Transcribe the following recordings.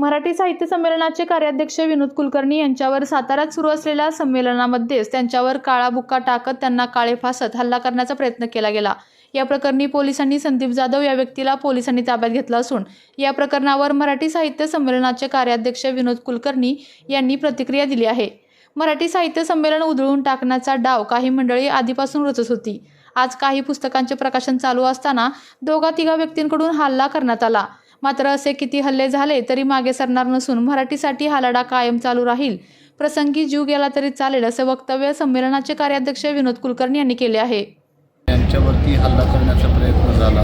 मराठी साहित्य संमेलनाचे कार्याध्यक्ष विनोद कुलकर्णी यांच्यावर साताऱ्यात सुरू असलेल्या संमेलनामध्येच त्यांच्यावर काळा बुक्का टाकत त्यांना काळे फासत हल्ला करण्याचा प्रयत्न केला गेला. या प्रकरणी पोलिसांनी संदीप जाधव या व्यक्तीला पोलिसांनी ताब्यात घेतलं असून या प्रकरणावर मराठी साहित्य संमेलनाचे कार्याध्यक्ष विनोद कुलकर्णी यांनी प्रतिक्रिया दिली आहे. मराठी साहित्य संमेलन उधळून टाकण्याचा डाव काही मंडळी आधीपासून रचत होती. आज काही पुस्तकांचे प्रकाशन चालू असताना दोघा तिघा व्यक्तींकडून हल्ला करण्यात आला. मात्र असे किती हल्ले झाले तरी मागे सरणार नसून मराठीसाठी हा लढा कायम चालू राहील. प्रसंगी जीव गेला तरी चालेल असे वक्तव्य संमेलनाचे कार्याध्यक्ष विनोद कुलकर्णी यांनी केले आहे. यांच्यावरती हल्ला करण्याचा प्रयत्न झाला.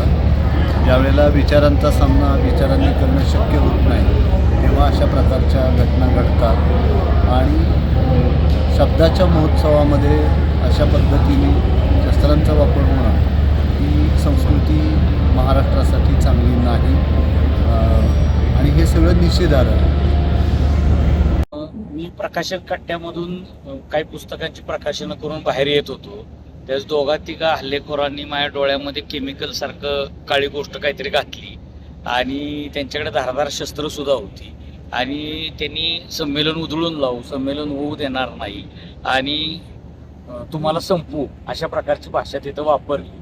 ज्यावेळेला विचारांचा सामना विचारांनी करणं शक्य होत नाही तेव्हा अशा प्रकारच्या घटना घडतात. आणि शब्दाच्या महोत्सवामध्ये अशा पद्धतीने शस्त्रांचा वापर होणं ही संस्कृती महाराष्ट्रासाठी चांगली नाही. हे सगळं निषेधार्ह मी प्रकाशक कट्ट्यामधून काही पुस्तकांची प्रकाशनं करून बाहेर येत होतो. त्याच दोघा तिघा हल्लेखोरांनी माझ्या डोळ्यामध्ये केमिकल सारखं काळी गोष्ट काहीतरी घातली. आणि त्यांच्याकडे धारधार शस्त्र सुद्धा होती. आणि त्यांनी संमेलन उधळून लावू संमेलन होऊ देणार नाही. आणि तुम्हाला संपवू अशा प्रकारची भाषा तिथं वापरली.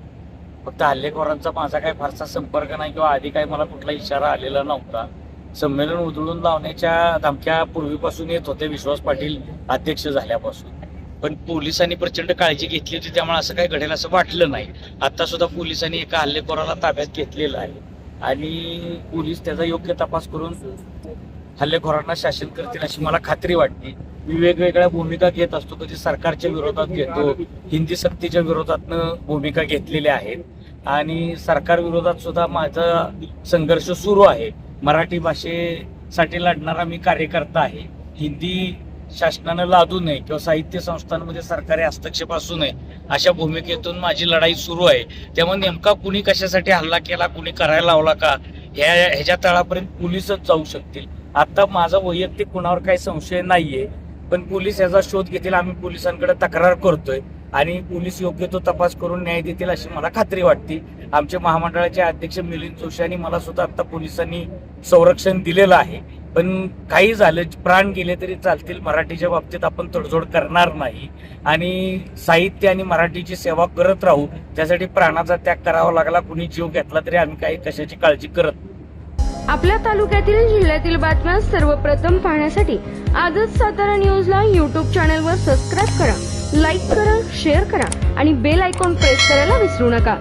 फक्त हल्लेखोरांचा माझा काही फारसा संपर्क नाही किंवा आधी काही मला कुठला इशारा आलेला नव्हता. संमेलन उधळून लावण्याच्या धमक्या पूर्वीपासून येत होत्या विश्वास पाटील अध्यक्ष झाल्यापासून. पण पोलिसांनी प्रचंड काळजी घेतली होती त्यामुळे असं काही घडेल असं वाटलं नाही. आता सुद्धा पोलिसांनी एका हल्लेखोराला ताब्यात घेतलेलं आहे. आणि पोलीस त्याचा योग्य तपास करून हल्लेखोरांना शासन करतील अशी मला खात्री वाटते. मी वेगवेगळ्या भूमिका घेत असतो कधी सरकारच्या विरोधात घेतो हिंदी सक्तीच्या विरोधातनं भूमिका घेतलेल्या आहेत. आणि सरकार विरोधात सुद्धा माझा संघर्ष सुरू आहे. मराठी भाषेसाठी लढणारा मी कार्यकर्ता आहे. हिंदी शासनानं लादू नये किंवा साहित्य संस्थांमध्ये सरकारी हस्तक्षेप असू नये अशा भूमिकेतून माझी लढाई सुरू आहे. त्यामुळे नेमका कुणी कशासाठी हल्ला केला कुणी करायला लावला का ह्या ह्याच्या तळापर्यंत पोलीसच जाऊ शकतील. आता माझा वैयक्तिक कुणावर काही संशय नाहीये पण पोलीस याचा शोध घेतील. आम्ही पोलिसांकडे तक्रार करतोय आणि पोलीस योग्य तो तपास करून न्याय देतील अशी मला खात्री वाटते. आमचे महामंडळाचे अध्यक्ष मिलिंद जोशी आणि मला सुद्धा आता पोलिसांनी संरक्षण दिलेलं आहे. पण काही झालं प्राण गेले तरी चालतील. मराठीच्या बाबतीत आपण तडजोड करणार नाही. आणि साहित्य आणि मराठीची सेवा करत राहू त्यासाठी प्राणाचा त्याग करावा लागला. कुणी जीव घेतला तरी आम्ही काही कशाची काळजी करत आपल्या तालुक्यातील जिल्ह्यातील बातम्या सर्वप्रथम पाहण्यासाठी आजच सातारा न्यूजला यूट्यूब चॅनलवर सबस्क्राईब करा लाईक करा शेअर करा आणि बेल आयकॉन प्रेस करायला विसरू नका.